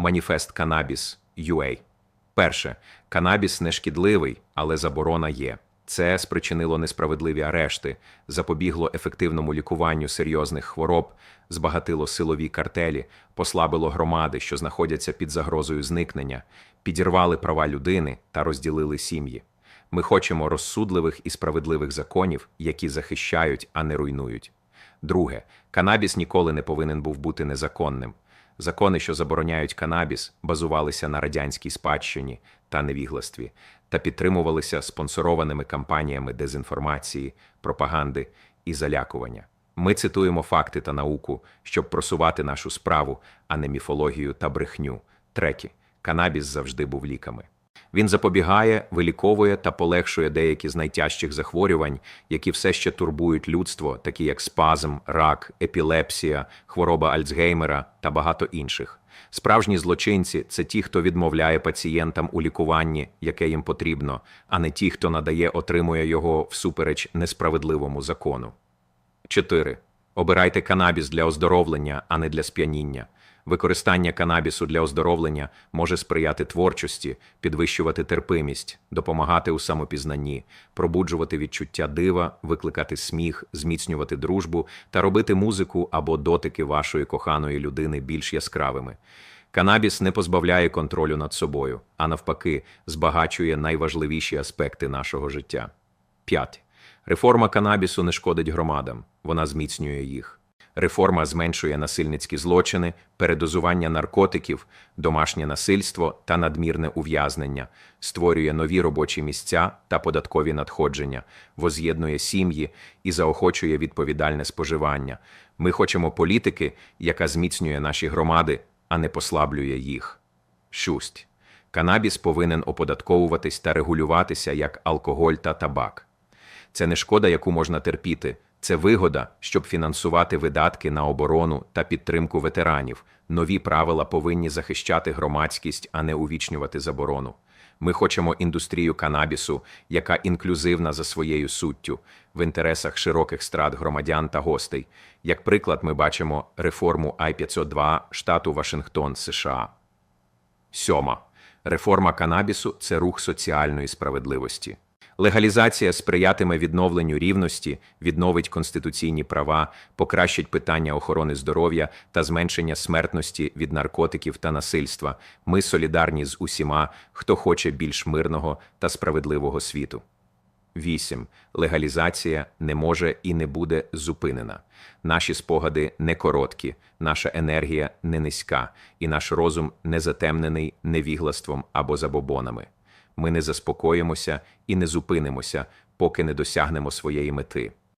Маніфест Канабіс UA. Перше, канабіс не шкідливий, але заборона є. Це спричинило несправедливі арешти, запобігло ефективному лікуванню серйозних хвороб, збагатило силові картелі, послабило громади, що знаходяться під загрозою зникнення, підірвали права людини та розділили сім'ї. Ми хочемо розсудливих і справедливих законів, які захищають, а не руйнують. Друге, канабіс ніколи не повинен був бути незаконним. Закони, що забороняють канабіс, базувалися на радянській спадщині та невігластві та підтримувалися спонсорованими кампаніями дезінформації, пропаганди і залякування. Ми цитуємо факти та науку, щоб просувати нашу справу, а не міфологію та брехню. Третє, канабіс завжди був ліками. Він запобігає, виліковує та полегшує деякі з найтяжчих захворювань, які все ще турбують людство, такі як спазм, рак, епілепсія, хвороба Альцгеймера та багато інших. Справжні злочинці це ті, хто відмовляє пацієнтам у лікуванні, яке їм потрібно, а не ті, хто надає, отримує його всупереч несправедливому закону. 4. Обирайте канабіс для оздоровлення, а не для сп'яніння. Використання канабісу для оздоровлення може сприяти творчості, підвищувати терпимість, допомагати у самопізнанні, пробуджувати відчуття дива, викликати сміх, зміцнювати дружбу та робити музику або дотики вашої коханої людини більш яскравими. Канабіс не позбавляє контролю над собою, а навпаки, збагачує найважливіші аспекти нашого життя. 5. Реформа канабісу не шкодить громадам, вона зміцнює їх. Реформа зменшує насильницькі злочини, передозування наркотиків, домашнє насильство та надмірне ув'язнення, створює нові робочі місця та податкові надходження, воз'єднує сім'ї і заохочує відповідальне споживання. Ми хочемо політики, яка зміцнює наші громади, а не послаблює їх. Шусть. Канабіс повинен оподатковуватись та регулюватися як алкоголь та табак. Це не шкода, яку можна терпіти. Це вигода, щоб фінансувати видатки на оборону та підтримку ветеранів. Нові правила повинні захищати громадськість, а не увічнювати заборону. Ми хочемо індустрію канабісу, яка інклюзивна за своєю суттю, в інтересах широких страт громадян та гостей. Як приклад, ми бачимо реформу I-502 штату Вашингтон, США. Сьома. Реформа канабісу це рух соціальної справедливості. Легалізація сприятиме відновленню рівності, відновить конституційні права, покращить питання охорони здоров'я та зменшення смертності від наркотиків та насильства. Ми солідарні з усіма, хто хоче більш мирного та справедливого світу. 8. Легалізація не може і не буде зупинена. Наші спогади не короткі, наша енергія не низька, і наш розум не затемнений невіглаством або забобонами. Ми не заспокоїмося і не зупинимося, поки не досягнемо своєї мети.